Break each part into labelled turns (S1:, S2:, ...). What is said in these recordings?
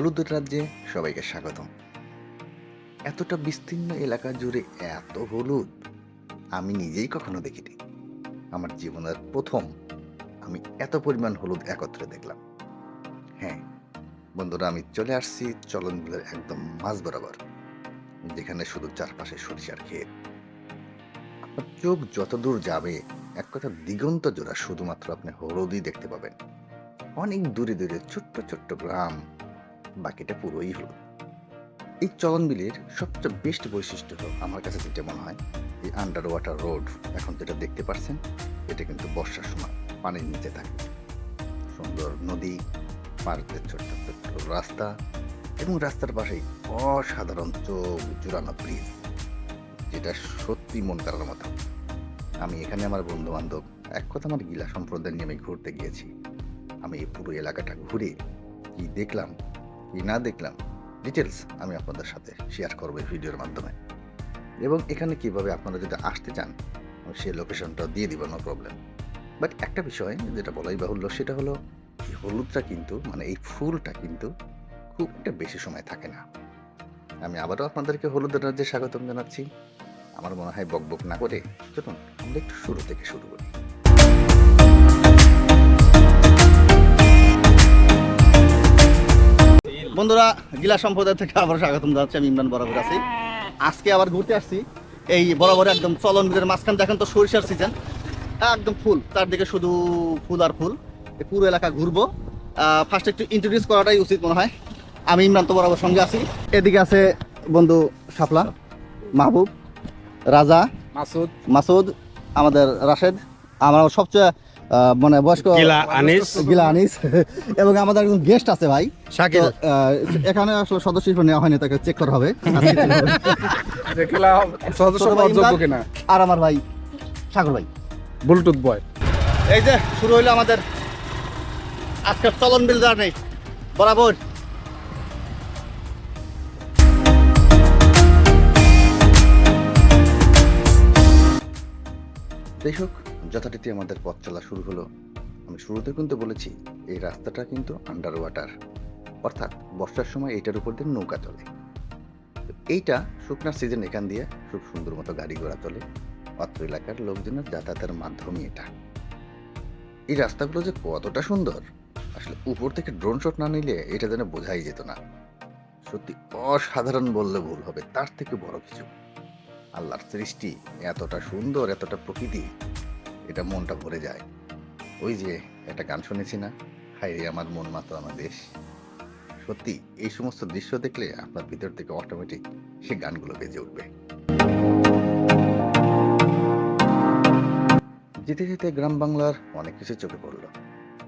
S1: হলুদের রাজ্যে সবাইকে স্বাগতম। এতটা বিস্তীর্ণ এলাকা জুড়ে এত হলুদ, আমি নিজেই কখনো দেখিনি। আমার জীবনের প্রথম আমি এত পরিমাণ হলুদ একত্রে দেখলাম। হ্যাঁ বন্ধুরা, আমি চলে আসছি চলনগুলোর একদম মাঝ বরাবর, যেখানে শুধু চারপাশে সরিষার ক্ষেত। আপনার চোখ যত দূর যাবে, এক কথা দিগন্ত জোড়া শুধুমাত্র আপনি হলুদই দেখতে পাবেন। অনেক দূরে দূরে ছোট্ট ছোট্ট গ্রাম বাকিটা পুরোই হলুদ এই চলনবিলের সবচেয়ে বেস্ট বৈশিষ্ট্য হলো আমার কাছে যেটা মনে হয়, এই আন্ডার ওয়াটার রোড এখন যেটা দেখতে পাচ্ছেন এটা কিন্তু বর্ষার সময় পানির নিচে থাকে। সুন্দর নদী পার্কের ছোট্ট ছোট্ট রাস্তা এবং রাস্তার পাশেই অসাধারণ চোখ জোড়ানো ব্রিজ যেটা সত্যি মন করার মতো। আমি এখানে আমার বন্ধু বান্ধব এক কথা আমার গিলা সম্প্রদায় নিয়ে আমি ঘুরতে গিয়েছি। আমি এই পুরো এলাকাটা ঘুরে কি দেখলাম কি না দেখলাম ডিটেলস আমি আপনাদের সাথে শেয়ার করব এই ভিডিওর মাধ্যমে। এবং এখানে কীভাবে আপনারা যদি আসতে চান, আমি সেই লোকেশনটাও দিয়ে দিব নো প্রবলেম বাট একটা বিষয় যেটা বলাই বাহুল্য, সেটা হলো এই হলুদটা কিন্তু মানে এই ফুলটা কিন্তু খুব একটা বেশি সময় থাকে না। আমি আবারও আপনাদেরকে হলুদের রাজ্যে স্বাগতম জানাচ্ছি। আমার মনে হয় বক বক না করে, চলুন আমরা একটু শুরু থেকে শুরু করি।
S2: বন্ধুরা গিলা সম্প্রদায় থেকে আবার স্বাগতম জানাচ্ছি আমি ইমরান বরাবর আছি। আজকে আবার ঘুরতে আসছি এই বরাবর একদম চলন বিলের মাঝখান দেখেন তো সরিষার সিজন একদম ফুল চারদিকে শুধু ফুল আর ফুল। পুরো এলাকা ঘুরবো। ফার্স্ট একটু ইন্ট্রোডিউস করাটাই উচিত মনে হয়। আমি ইমরান তো বরাবর সঙ্গে আছি। এদিকে আছে বন্ধু শাপলা মাহবুব রাজা
S3: মাসুদ।
S2: মাসুদ আমাদের রাশেদ। আমার সবচেয়ে মানে বয়স্ক
S3: গিলা আনিস।
S2: গিলা আনিস। এবং আমাদের একজন গেস্ট আছে ভাই।
S3: শাকিল।
S2: এখানে আসলে সদস্য হিসেবে নেওয়া হয়নি তাকে চেক করা হবে। আর আমার ভাই সাগর ভাই।
S3: ব্লুটুথ বয়
S2: এই যে শুরু হইল আমাদের আজকের চলন বিল জার্নি বরাবর।
S1: হোক যথারীতি আমাদের পথ চলা শুরু হলো। আমি শুরুতে কিন্তু বলেছি, এই রাস্তাটা কিন্তু আন্ডার ওয়াটার অর্থাৎ বর্ষার সময় এইটার উপর দিয়ে নৌকা চলে। এইটা শুকনার সিজন এখান দিয়ে খুব সুন্দর মতো গাড়ি ঘোড়া চলে। অত্র এলাকার লোকজনের যাতায়াতের মাধ্যমে এটা। এই রাস্তাগুলো যে কতটা সুন্দর! আসলে উপর থেকে ড্রোন শট না নিলে এটা যেন বোঝাই যেত না। সত্যি অসাধারণ বললে ভুল হবে, তার থেকে বড় কিছু। আল্লাহর সৃষ্টি এতটা সুন্দর, এতটা প্রকৃতি। এটা মনটা ভরে যায়। ওই যে একটা গান শুনেছি না? হাই রে, আমার মন মাতো আমার দেশ। সত্যি, এই সমস্ত দৃশ্য দেখলে আপনার ভিতর থেকে অটোমেটিক সে গানগুলো বেজে উঠবে। যেতে যেতে গ্রাম বাংলার অনেক কিছু চোখে পড়ল।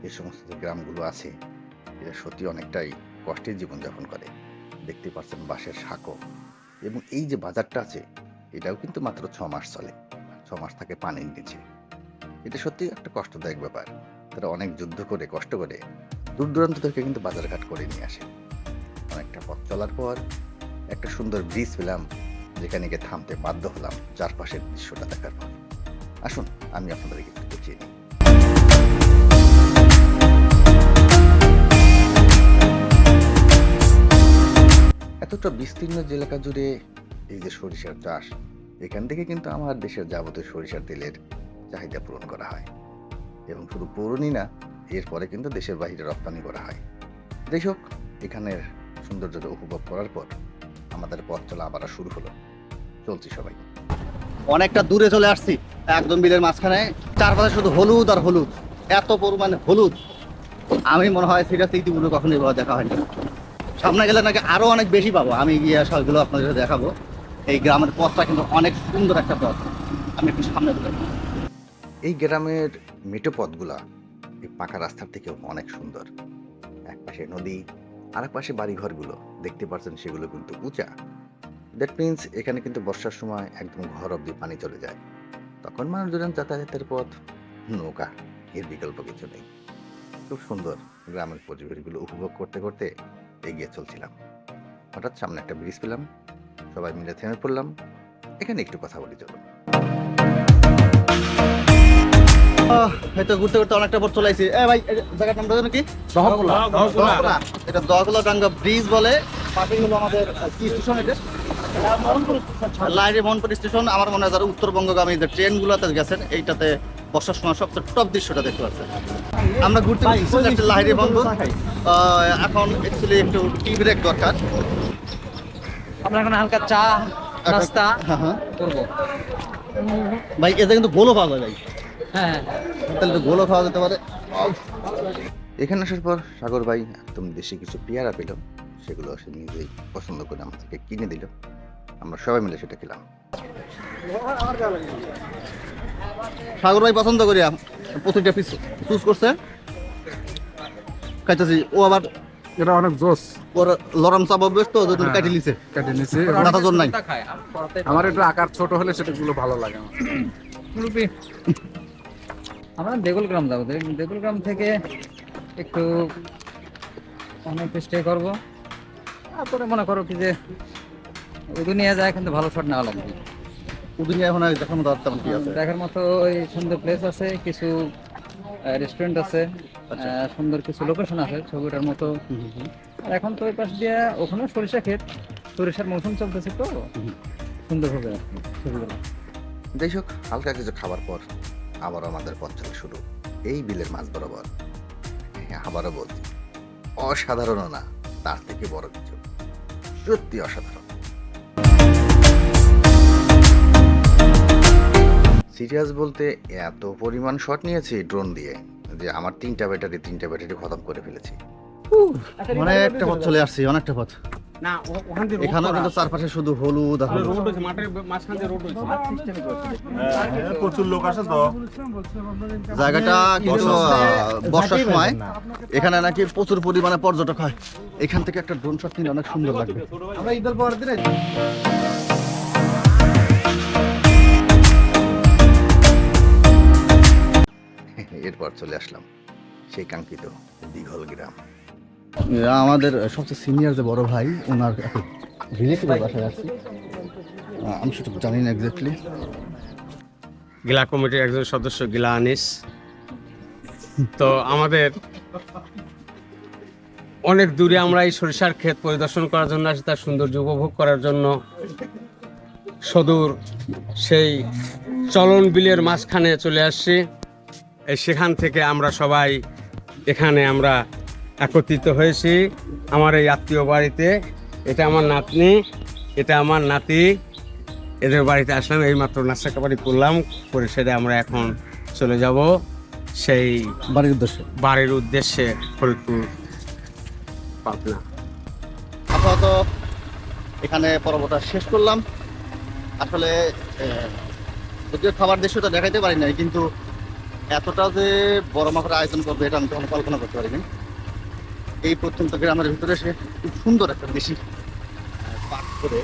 S1: এই সমস্ত যে গ্রামগুলো আছে, এরা সত্যি অনেকটাই কষ্টের জীবনযাপন করে। দেখতে পাচ্ছেন বাঁশের সাঁকো। এবং এই যে বাজারটা আছে, এটাও কিন্তু মাত্র ছ মাস চলে। ছ মাস থাকে পানির নিচে। এটা সত্যি একটা কষ্টদায়ক ব্যাপার। তারা অনেক যুদ্ধ করে, কষ্ট করে দূর দূরান্ত থেকে কিন্তু বাজারঘাট করে নিয়ে আসে। অনেকটা পথ চলার পর একটা সুন্দর ব্রিজ পেলাম, যেখানে গিয়ে থামতে বাধ্য হলাম চারপাশের দৃশ্যটা দেখার পর। আসুন, আমি আপনাদেরকে একটু দেখিয়ে নিই। এতটা বিস্তীর্ণ এলাকা জুড়ে এই যে সরিষার চাষ, এখান থেকে কিন্তু আমার দেশের যাবতীয় সরিষার তেলের চাহিদা পূরণ করা হয়। এবং শুধু পূরণই না, এরপরে কিন্তু দেশের বাইরে রপ্তানি করা হয়। যাই হোক, এখানের সৌন্দর্যটা উপভোগ করার পর আমাদের পথ চলা আবার শুরু হলো। চলছি সবাই।
S2: অনেকটা দূরে চলে আসছি, একদম বিলের মাঝখানে। চারপাশে শুধু হলুদ আর হলুদ, এত পরিমাণে হলুদ। আমি মনে হয় সিরিয়াসলি ইতিপূর্বে কখনো এভাবে দেখা হয়নি। সামনে গেলে নাকি আরও অনেক বেশি পাবো। আমি গিয়ে সবগুলো আপনাদের দেখাবো। এই গ্রামের পথটা কিন্তু অনেক সুন্দর একটা পথ। আমি একটু সামনে বলে
S1: এই গ্রামের মেটো পথগুলা এই পাকা রাস্তার থেকেও অনেক সুন্দর। এক পাশে নদী আর এক পাশে বাড়িঘরগুলো। দেখতে পাচ্ছেন সেগুলো কিন্তু উঁচা। দ্যাট মিন্স এখানে কিন্তু বর্ষার সময় একদম ঘর অব্দি পানি চলে যায়। তখন মানুষজন যাতায়াতের পথ, নৌকা, এর বিকল্প কিছু নেই। খুব সুন্দর গ্রামের পরিবেশগুলো উপভোগ করতে করতে এগিয়ে চলছিলাম। হঠাৎ সামনে একটা ব্রিজ পেলাম। সবাই মিলে থেমে পড়লাম। এখানে একটু কথা বলি চলো
S2: আহ, এই তো ঘুরতে ঘুরতে অনেকটা পর চলে এ ভাই জায়গার নামটা জানো কি?
S3: দহকুলা।
S2: এটা দহকুলা ডাঙ্গা ব্রিজ বলে। পাশে হলো আমাদের কি স্টেশন এটা? লাইনে মোহনপুর স্টেশন। আমার মনে হয় যারা উত্তরবঙ্গগামী যে ট্রেনগুলোতে গেছেন এইটাতে বর্ষার সময় সবচেয়ে টপ দৃশ্যটা দেখতে পাচ্ছেন। আমরা ঘুরতে একটা লাহিরি বন্ধ এখন অ্যাকচুয়ালি একটু টি ব্রেক দরকার।
S4: আমরা এখন হালকা চা নাস্তা
S2: হ্যাঁ হ্যাঁ।
S4: করব।
S2: ভাই এতে কিন্তু পাওয়া যায় ভাই।
S4: হ্যাঁ।
S2: তাহলে তো গোলও খাওয়া যেতে পারে।
S1: এখানে আসার পর সাগর ভাই একদম দেশি কিছু পেয়ারা পেল। সেগুলো সে নিজেই পছন্দ করে আমাদেরকে কিনে দিল। আমরা সবাই মিলে সেটা খেলাম।
S2: সাগর ভাই পছন্দ করি প্রতিটা পিস চুজ করছে। খাইতেছি। ও আবার
S3: এটা অনেক জোস।
S2: ওর লরম চাপ অভ্যেস তো
S3: হ্যাঁ।
S2: কাটি লিছে
S3: কেটে নিছি।
S2: মাথা জোর নাই।
S3: আমার একটু আকার ছোট হলে সেটাগুলো ভালো লাগে আমার।
S4: আমরা দেগুল গ্রাম যাব। দে- দেগুল গ্রাম থেকে একটু অনেক স্টে করব। তারপরে মনে করো কি যে উদুনিয়া যায় কিন্তু ভালো শট নেওয়া লাগবে।
S2: দুনিয়া এখন দেখার মতো আর কি আছে?
S4: দেখার মতো ওই সুন্দর প্লেস আছে কিছু রেস্টুরেন্ট আছে
S2: আচ্ছা।
S4: সুন্দর কিছু লোকেশন আছে ছবিটার মতো। আর এখন তো ওই পাশ দিয়ে ওখানে সরিষা ক্ষেত। সরিষার মৌসুম চলতেছে তো। সুন্দর হবে আর কি। ছবিগুলো
S1: যাই হোক হালকা কিছু খাবার পর। আবার আমাদের পথ চলা শুরু। এই বিলের মাছ বরাবর। হ্যাঁ, আবারও বলছি অসাধারণ না তার থেকে বড় কিছু। সত্যি অসাধারণ। সিরিয়াস বলতে এত পরিমাণ শট নিয়েছি ড্রোন দিয়ে যে আমার তিনটা ব্যাটারি তিনটা ব্যাটারি খতম করে ফেলেছি।
S2: অনেকটা পথ চলে আসছি অনেকটা পথ।
S3: না ওখান থেকে
S2: এখানেও কিন্তু চারপাশে শুধু হলুদ আর
S3: রোড হয়েছে মাঠের মাঝখান দিয়ে রোড হয়েছে।
S5: প্রচুর লোক আসে তো।
S2: জায়গাটা কিন্তু বর্ষার সময়। এখানে নাকি প্রচুর পরিমাণে পর্যটক হয়। এখান থেকে একটা ড্রোন শট নিলে অনেক সুন্দর লাগবে। আমরা ঈদের পরের দিনে
S1: এরপর চলে আসলাম সেই কাঙ্ক্ষিত দীঘল গ্রাম।
S2: আমাদের সবচেয়ে সিনিয়র যে বড় ভাই ওনার রিলেটিভের বাসায় আসছি আমি সেটা জানি না এক্স্যাক্টলি
S6: গিলা কমিটির একজন সদস্য গিলা আনিস। তো আমাদের অনেক দূরে আমরা এই সরিষার ক্ষেত পরিদর্শন করার জন্য আসি, তার সৌন্দর্য উপভোগ করার জন্য। সদূর সেই চলন বিলের মাঝখানে চলে আসছি। সেখান থেকে আমরা সবাই এখানে আমরা একত্রিত হয়েছি আমার এই আত্মীয় বাড়িতে। এটা আমার নাতনি এটা আমার নাতি। এদের বাড়িতে আসলাম এই মাত্র নাস্তা বাড়ি করলাম করে সেটা আমরা এখন চলে যাব সেই
S2: বাড়ির উদ্দেশ্যে।
S6: বাড়ির উদ্দেশ্যে ফরিদপুর পাবনা।
S2: আপাতত এখানে পর্বটা শেষ করলাম। আসলে যদিও খাবার দৃশ্যটা দেখাইতে পারি নাই কিন্তু এতটা যে বড় মাপের আয়োজন করবে এটা আমি কখনো কল্পনা করতে পারিনি। এই প্রত্যন্ত গ্রামের ভিতরে সে খুব সুন্দর একটা বেশি পাক করে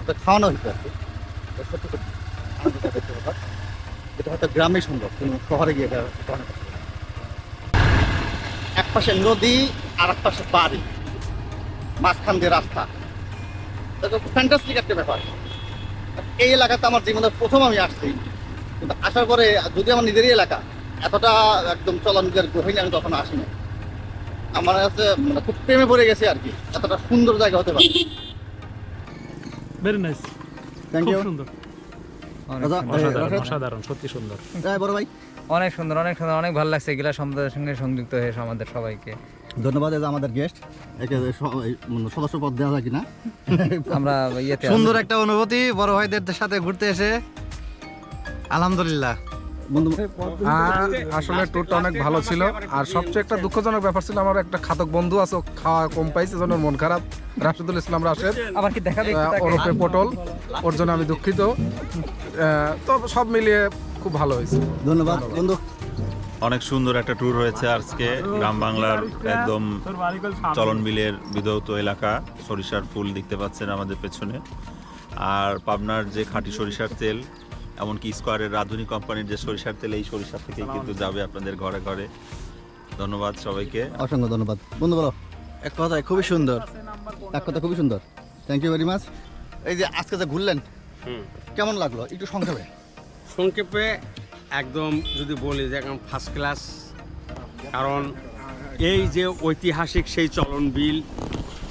S2: ওটা খাওয়ানো হইতে আর কি। ব্যাপার। এটা হয়তো গ্রামে সুন্দর তুমি শহরে গিয়ে এক পাশে নদী, আর এক পাশে বাড়ি। মাঝখান দিয়ে রাস্তা। ফ্যান্টাস্টিক একটা ব্যাপার। এই এলাকাতে আমার জীবনের প্রথম আমি আসছি। কিন্তু আসার পরে, যদি আমার নিজেরই এলাকা, এতটা একদম চলনদের গহিনী আমি কখনো আসিনি। আমার কাছে মানে খুব প্রেমে পড়ে গেছে আর কি। এতটা সুন্দর জায়গা হতে পারে।
S7: ভেরি নাইস
S2: থ্যাংক ইউ
S7: সুন্দর। অসাধারণ সত্যি সুন্দর।
S2: বড় ভাই?
S4: অনেক সুন্দর অনেক সুন্দর অনেক ভালো লাগছে এগুলা সম্প্রদায়ের সঙ্গে সংযুক্ত হয়ে আমাদের সবাইকে।
S2: ধন্যবাদ আমাদের গেস্ট একে সদস্য পদ দেওয়া যায় কিনা?
S4: আমরা ইয়েতে
S8: সুন্দর একটা অনুভূতি বড় ভাইদের সাথে ঘুরতে এসে। আলহামদুলিল্লাহ।
S3: আর আসলে ট্যুরটা অনেক ভালো ছিল। আর সবচেয়ে একটা দুঃখজনক ব্যাপার ছিল আমার একটা খাতক বন্ধু আছে খাওয়া কম পাইছে জন্য মন খারাপ। রাশিদুল ইসলাম রাশেদ
S4: আবার কি তাকে?
S3: ওরফে পটল ওর জন্য আমি দুঃখিত। আহ, তো সব মিলিয়ে খুব ভালো হয়েছে।
S2: ধন্যবাদ বন্ধু।
S5: অনেক সুন্দর একটা ট্যুর হয়েছে আজকে গ্রাম বাংলার একদম চলন বিলের বিধৌত এলাকা সরিষার ফুল দেখতে পাচ্ছেন আমাদের পেছনে। আর পাবনার যে খাঁটি সরিষার তেল এমনকি স্কোয়ারের রাধুনী কোম্পানির যে সরিষার তেল এই সরিষা থেকেই কিন্তু যাবে আপনাদের ঘরে ঘরে। ধন্যবাদ সবাইকে।
S2: অসংখ্য ধন্যবাদ। বন্ধু বলো
S8: এক কথায় খুবই সুন্দর।
S2: এক কথা? খুবই সুন্দর। থ্যাংক ইউ ভেরি মাচ এই যে আজকে যে ঘুরলেন কেমন লাগল? একটু সংক্ষেপে।
S6: সংক্ষেপে একদম যদি বলি যে একদম ফার্স্ট ক্লাস কারণ এই যে ঐতিহাসিক সেই চলন বিল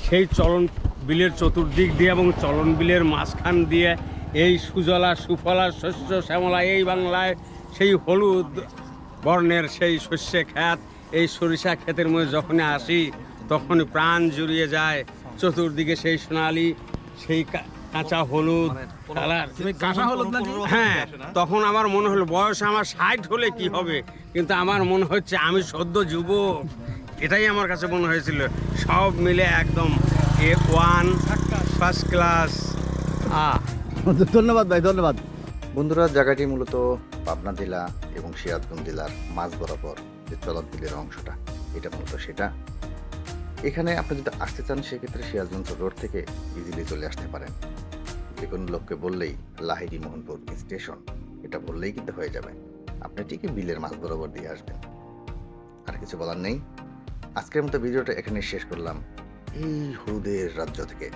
S6: সেই চলন বিলের চতুর্দিক দিয়ে এবং চলন বিলের মাঝখান দিয়ে এই সুজলা সুফলা শস্য শ্যামলা এই বাংলায় সেই হলুদ বর্ণের সেই শস্যে খ্যাত। এই সরিষা ক্ষেতের মধ্যে যখনই আসি তখন প্রাণ জুড়িয়ে যায়। চতুর্দিকে সেই সোনালি সেই কা- কাঁচা হলুদ কালার।
S7: কাঁচা হলুদ
S6: হ্যাঁ তখন আমার মনে হলো বয়স আমার ষাট হলে কি হবে? কিন্তু আমার মনে হচ্ছে আমি সদ্য যুবক। এটাই আমার কাছে মনে হয়েছিল। সব মিলে একদম এ ওয়ান ফার্স্ট ক্লাস আ
S2: ধন্যবাদ ভাই, ধন্যবাদ।
S1: বন্ধুরা, জায়গাটি মূলত পাবনা জেলা এবং সিরাজগঞ্জ জেলার মাঝ বরাবর যে চলক বিলের অংশটা, এটা মূলত সেটা। এখানে আপনি যদি আসতে চান, সেক্ষেত্রে সিরাজগঞ্জ রোড থেকে ইজিলি চলে আসতে পারেন। যে কোনো লোককে বললেই লাহিড়ি মোহনপুর স্টেশন, এটা বললেই কিন্তু হয়ে যাবে। আপনি ঠিকই বিলের মাঝ বরাবর দিয়ে আসবেন। আর কিছু বলার নেই। আজকের মতো ভিডিওটা এখানে শেষ করলাম। এই হলুদের রাজ্য থেকে।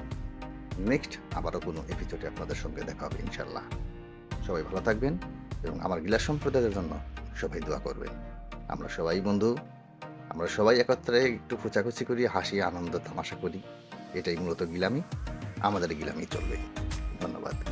S1: নেক্সট আবারও কোনো এপিসোডে আপনাদের সঙ্গে দেখা হবে ইনশাল্লাহ সবাই ভালো থাকবেন এবং আমার গিলাস সম্প্রদায়ের জন্য সবাই দোয়া করবেন। আমরা সবাই বন্ধু, আমরা সবাই একত্রে একটু খুচাখুচি করি, হাসি, আনন্দ, তামাশা করি। এটাই মূলত গিলামি, আমাদের গিলামি চলবে। ধন্যবাদ।